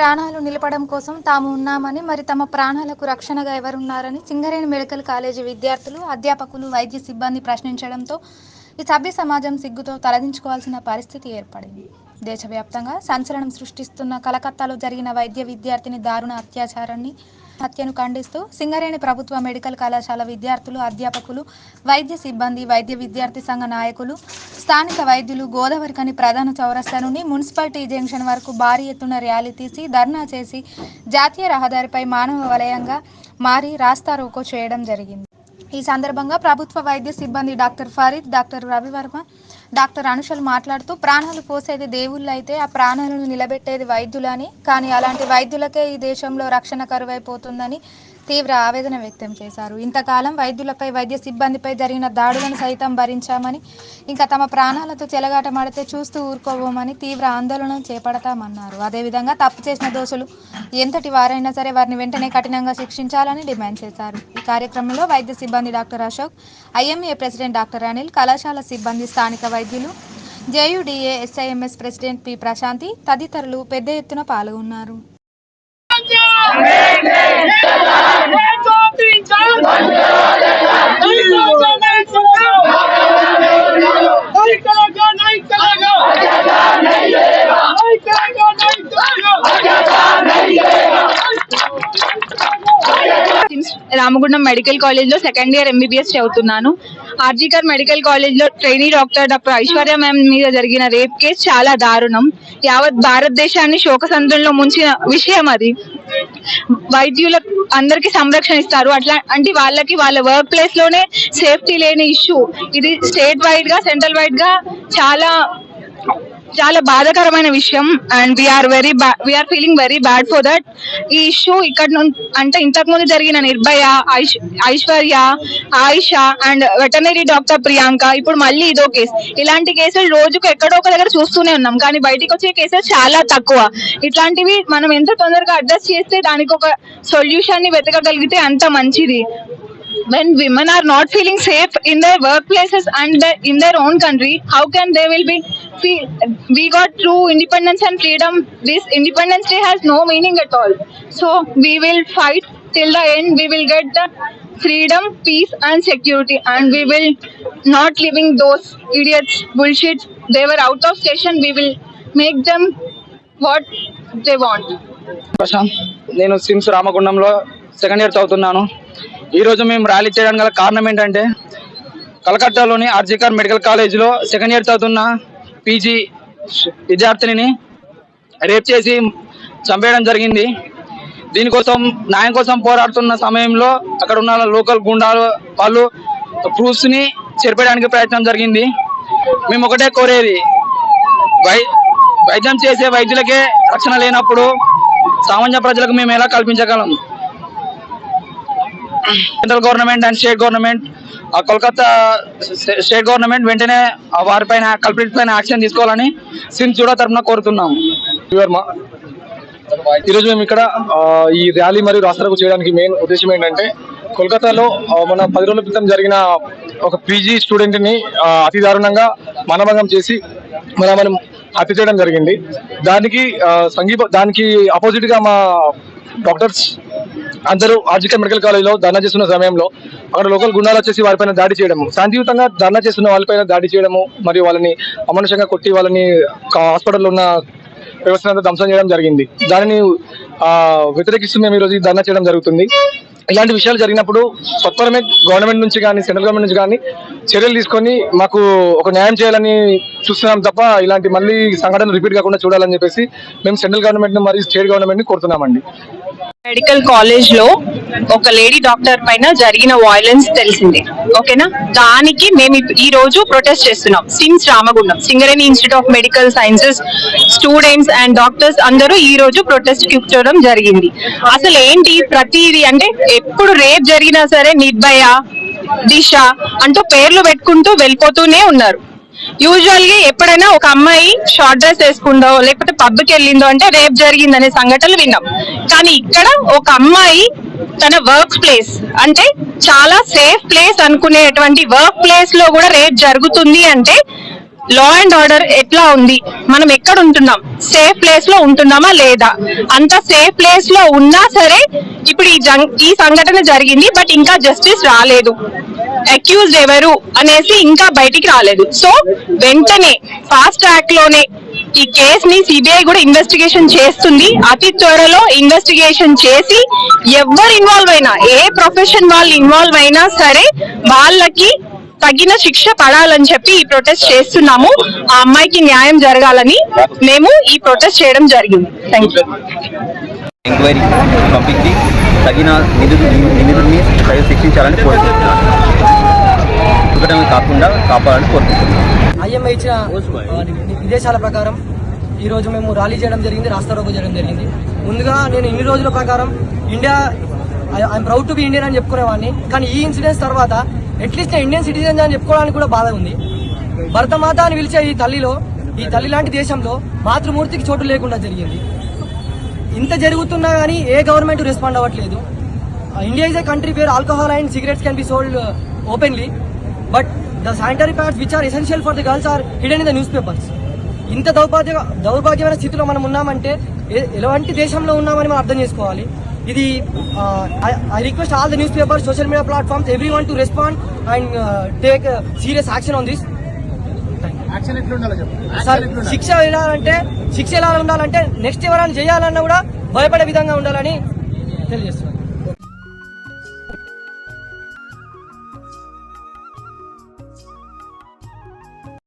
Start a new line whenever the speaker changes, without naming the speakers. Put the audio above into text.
ప్రాణాలు నిలపడం కోసం తాము ఉన్నామని మరి తమ ప్రాణాలకు రక్షణగా ఎవరున్నారని సింగరేణి మెడికల్ కాలేజీ విద్యార్థులు అధ్యాపకులు వైద్య సిబ్బంది ప్రశ్నించడంతో ఈ సభ్య సమాజం సిగ్గుతో తలదించుకోవాల్సిన పరిస్థితి ఏర్పడింది. దేశవ్యాప్తంగా సంచలనం సృష్టిస్తున్న కలకత్తాలో జరిగిన వైద్య విద్యార్థిని దారుణ అత్యాచారాన్ని హత్యను ఖండిస్తూ సింగరేణి ప్రభుత్వ మెడికల్ కళాశాల విద్యార్థులు అధ్యాపకులు వైద్య సిబ్బంది వైద్య విద్యార్థి సంఘ నాయకులు స్థానిక వైద్యులు గోదావరికని ప్రధాన చౌరస్తా నుండి మున్సిపాలిటీ జంక్షన్ వరకు భారీ ఎత్తున ర్యాలీ తీసి ధర్నా చేసి జాతీయ రహదారిపై మానవ వలయంగా మారి రాస్తా రోకో చేయడం జరిగింది. ఈ సందర్భంగా ప్రభుత్వ వైద్య సిబ్బంది doctor Farid doctor Ravi Varma doctor Anushal మాట్లాడుతూ ప్రాణాలు పోసేది దేవుళ్ళు అయితే ఆ ప్రాణాలను నిలబెట్టేది వైద్యులని కానీ అలాంటి వైద్యులకే ఈ దేశంలో రక్షణ కరువైపోతుందని తీవ్ర ఆవేదన వ్యక్తం చేశారు. ఇంతకాలం వైద్యులపై వైద్య సిబ్బందిపై జరిగిన దాడులను సైతం భరించామని ఇంకా తమ ప్రాణాలతో చెలగాటమాడితే చూస్తూ ఊరుకోబోమని తీవ్ర ఆందోళన చేపడతామన్నారు. అదేవిధంగా తప్పు చేసిన దోషులు ఎంతటి వారైనా సరే వారిని వెంటనే కఠినంగా శిక్షించాలని డిమాండ్ చేశారు. ఈ కార్యక్రమంలో వైద్య సిబ్బంది doctor Ashok IMA president doctor Anil కళాశాల సిబ్బంది స్థానిక వైద్యులు JUDA SIMS president P Prashanthi తదితరులు పెద్ద ఎత్తున పాల్గొన్నారు.
రామగుండం మెడికల్ కాలేజ్లో సెకండ్ ఇయర్ ఎంబీబీఎస్ చదువుతున్నాను. ఆర్జీకర్ మెడికల్ కాలేజ్లో trainee doctor doctor Aishwarya ma'am మీద జరిగిన రేప్ కేసు చాలా దారుణం. యావత్ భారతదేశాన్ని శోకసంద్రంలో ముంచిన విషయం అది. వైద్యుల అందరికి సంరక్షణ ఇస్తారు. అట్లా అంటే వాళ్ళకి వాళ్ళ వర్క్ ప్లేస్లోనే సేఫ్టీ లేని ఇష్యూ ఇది స్టేట్ వైడ్గా సెంట్రల్ వైడ్గా చాలా చాలా బాధాకరమైన విషయం and we are very we are feeling very bad for that ఈ ఇష్యూ ఇక్కడ నుండి అంటే ఇంతకుముందు జరిగిన Nirbhaya Aishwarya Ayesha and veterinary doctor Priyanka ఇప్పుడు మళ్ళీ ఇదో కేసు. ఇలాంటి కేసులు రోజుకు ఎక్కడో ఒక దగ్గర చూస్తూనే ఉన్నాం. కానీ బయటికి వచ్చే కేసులు చాలా తక్కువ. ఇట్లాంటివి మనం ఎంత తొందరగా అడ్రస్ చేస్తే దానికి ఒక సొల్యూషన్ని వెతకగలిగితే అంత మంచిది. When women are not feeling safe in their workplaces and the, in their own country how can they will be feel, we got true independence and freedom this independence day has no meaning at all so we will fight till the end we will get the freedom peace and security and we will not leaving those idiots bullshit they were out of station we will make them what they want
Prashanth నేను sims రామగుండంలో second year చదువుతున్నాను ఈ రోజు మేము rally చేయడానికి గల కారణం ఏంటంటే కలకత్తాలోని ఆర్జికర్ మెడికల్ కాలేజీలో సెకండ్ ఇయర్ చదువుతున్న పీజీ విద్యార్థినిని రేప్ చేసి చంపేయడం జరిగింది. దీనికోసం న్యాయం కోసం పోరాడుతున్న సమయంలో అక్కడ ఉన్న లోకల్ గుండాలు వాళ్ళు ప్రూఫ్స్ని చెరిపేయడానికి ప్రయత్నం జరిగింది. మేము ఒకటే కోరేది వై వైద్యం చేసే వైద్యులకే రక్షణ లేనప్పుడు సామాన్య ప్రజలకు మేము ఎలా కల్పించగలం? Central government and state government. ఆ కోల్కతా స్టేట్ గవర్నమెంట్ వెంటనే ఆ వారిపైన కల్పిట్ పైన యాక్షన్ తీసుకోవాలని సిమ్ చూడ తరఫున కోరుతున్నాం
ఈరోజు మేము ఇక్కడ ఈ ర్యాలీ మరియు రాస్తారోకు చేయడానికి మెయిన్ ఉద్దేశం ఏంటంటే కోల్కతాలో మన పది రోజుల క్రితం జరిగిన ఒక పీజీ స్టూడెంట్ని అతి దారుణంగా మానభంగం చేసి మన మనం హత్య చేయడం జరిగింది. దానికి సంగీప దానికి ఆపోజిట్గా మా డాక్టర్స్ అందరూ ఆర్జికల్ మెడికల్ కాలేజ్లో ధర్నా చేస్తున్న సమయంలో అక్కడ లోకల్ గుండాలు వచ్చేసి వారిపైన దాడి చేయడము. శాంతియుతంగా ధర్నా చేస్తున్న వాళ్ళపైన దాడి చేయడము మరియు వాళ్ళని అమానుషంగా కొట్టి వాళ్ళని హాస్పిటల్లో ఉన్న వ్యవస్థను ధ్వంసం చేయడం జరిగింది. దానిని వ్యతిరేకిస్తూ మేము ఈరోజు ధర్నా చేయడం జరుగుతుంది. ఇలాంటి విషయాలు జరిగినప్పుడు సత్వరమే గవర్నమెంట్ నుంచి కానీ సెంట్రల్ గవర్నమెంట్ నుంచి కానీ చర్యలు తీసుకొని మాకు ఒక న్యాయం చేయాలని చూస్తున్నాం తప్ప ఇలాంటి మళ్ళీ సంఘటన రిపీట్ కాకుండా చూడాలని చెప్పేసి మేము సెంట్రల్ గవర్నమెంట్ని మరియు స్టేట్ గవర్నమెంట్ని కోరుతున్నామండి.
మెడికల్ కాలేజ్లో ఒక లేడీ డాక్టర్ పైన జరిగిన వాయిలెన్స్ తెలిసింది. ఓకేనా? దానికి మేము ఈ రోజు ప్రొటెస్ట్ చేస్తున్నాం. SIMS Ramagundam Singareni institute of medical sciences students and doctors అందరూ ఈ రోజు ప్రొటెస్ట్ కూర్చోవడం జరిగింది. అసలు ఏంటి ప్రతిది అంటే ఎప్పుడు రేప్ జరిగినా సరే నిర్భయ దిశ అంటూ పేర్లు పెట్టుకుంటూ వెళ్ళిపోతూనే ఉన్నారు. యూజువల్గా ఎప్పుడైనా ఒక అమ్మాయి షార్ట్ డ్రెస్ వేసుకుందో లేకపోతే పబ్కి వెళ్ళిందో అంటే రేప్ జరిగిందనే సంఘటనలు విన్నాం. కానీ ఇక్కడ ఒక అమ్మాయి తన వర్క్ ప్లేస్ అంటే చాలా సేఫ్ ప్లేస్ అనుకునేటువంటి వర్క్ ప్లేస్లో కూడా రేప్ జరుగుతుంది అంటే
లా అండ్ ఆర్డర్ ఎట్లా ఉంది? మనం ఎక్కడ ఉంటున్నాం? సేఫ్ ప్లేస్లో ఉంటున్నామా లేదా? అంత సేఫ్ ప్లేస్లో ఉన్నా సరే ఇప్పుడు ఈ జంగ్ ఈ సంఘటన జరిగింది బట్ ఇంకా జస్టిస్ రాలేదు. అక్యూజ్డ్ ఎవరు అనేసి ఇంకా బయటికి రాలేదు. సో వెంటనే ఫాస్ట్ ట్రాక్లోనే ఈ కేస్ని సిబిఐ కూడా ఇన్వెస్టిగేషన్ చేస్తుంది. అతి త్వరలో ఇన్వెస్టిగేషన్ చేసి ఎవరు ఇన్వాల్వ్ అయినా ఏ ప్రొఫెషన్ వాళ్ళు ఇన్వాల్వ్ అయినా సరే వాళ్ళకి తగిన శిక్ష పడాలని చెప్పి ఈ ప్రొటెస్ట్ చేస్తున్నాము. ఆ అమ్మాయికి న్యాయం జరగాలని మేము ఈ ప్రొటెస్ట్ చేయడం జరిగింది. థ్యాంక్ యూ
ఎంక్వైరీ పంపించి తగిన నిధులు నిధుల్ని శిక్షించాలని కోరుతున్నాను కాకుండా కాపాడాలని కోరుకుంటున్నాం.
ఐఎంఐ ఇచ్చిన విదేశాల ప్రకారం ఈ రోజు మేము ర్యాలీ చేయడం జరిగింది రాస్తా రోకో చేయడం జరిగింది. ముందుగా నేను ఇన్ని రోజుల ప్రకారం India I'm proud to be Indian అని చెప్పుకునేవాడిని. కానీ ఈ ఇన్సిడెంట్స్ తర్వాత అట్లీస్ట్ ఇండియన్ సిటిజన్ అని చెప్పుకోవడానికి కూడా బాధ ఉంది. భరతమాత అని పిలిచే ఈ తల్లిలో ఈ తల్లి లాంటి దేశంలో మాతృమూర్తికి చోటు లేకుండా జరిగింది. ఇంత జరుగుతున్నా కానీ ఏ గవర్నమెంట్ రెస్పాండ్ అవ్వట్లేదు. India is a country where alcohol and cigarettes can be sold openly but the sanitary pads which are essential for the girls are hidden in the news papers ఇంత దౌర్భాగ్య దౌర్భాగ్యమైన స్థితిలో మనం ఉన్నామంటే ఎలాంటి దేశంలో ఉన్నామని మనం అర్థం చేసుకోవాలి. ఇది I request all the news papers social media platforms every one to respond and take serious action on this sir శిక్ష వినాలంటే శిక్ష ఎలా ఉండాలంటే నెక్స్ట్ ఎవరైనా చేయాలన్నా కూడా భయపడే విధంగా ఉండాలని తెలియజేస్తున్నాను.